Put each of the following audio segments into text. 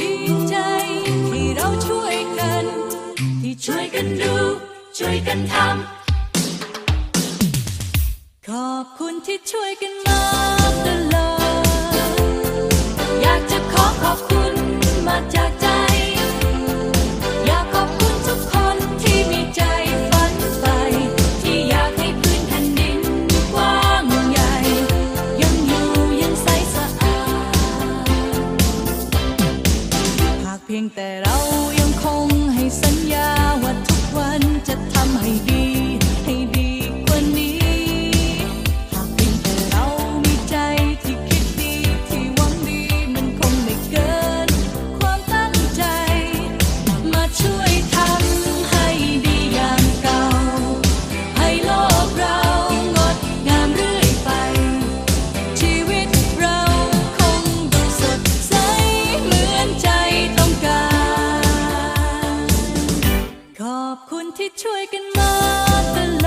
ดีใจที่เราช่วยกัน ที่ช่วยกันดู ช่วยกันทำขอบคุณที่ช่วยกันมา พียงแต่เรายังคงให้สัญญา ที่ช่วยกันมาตลอด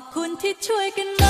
ขอบคุณที่ช่วยกันมา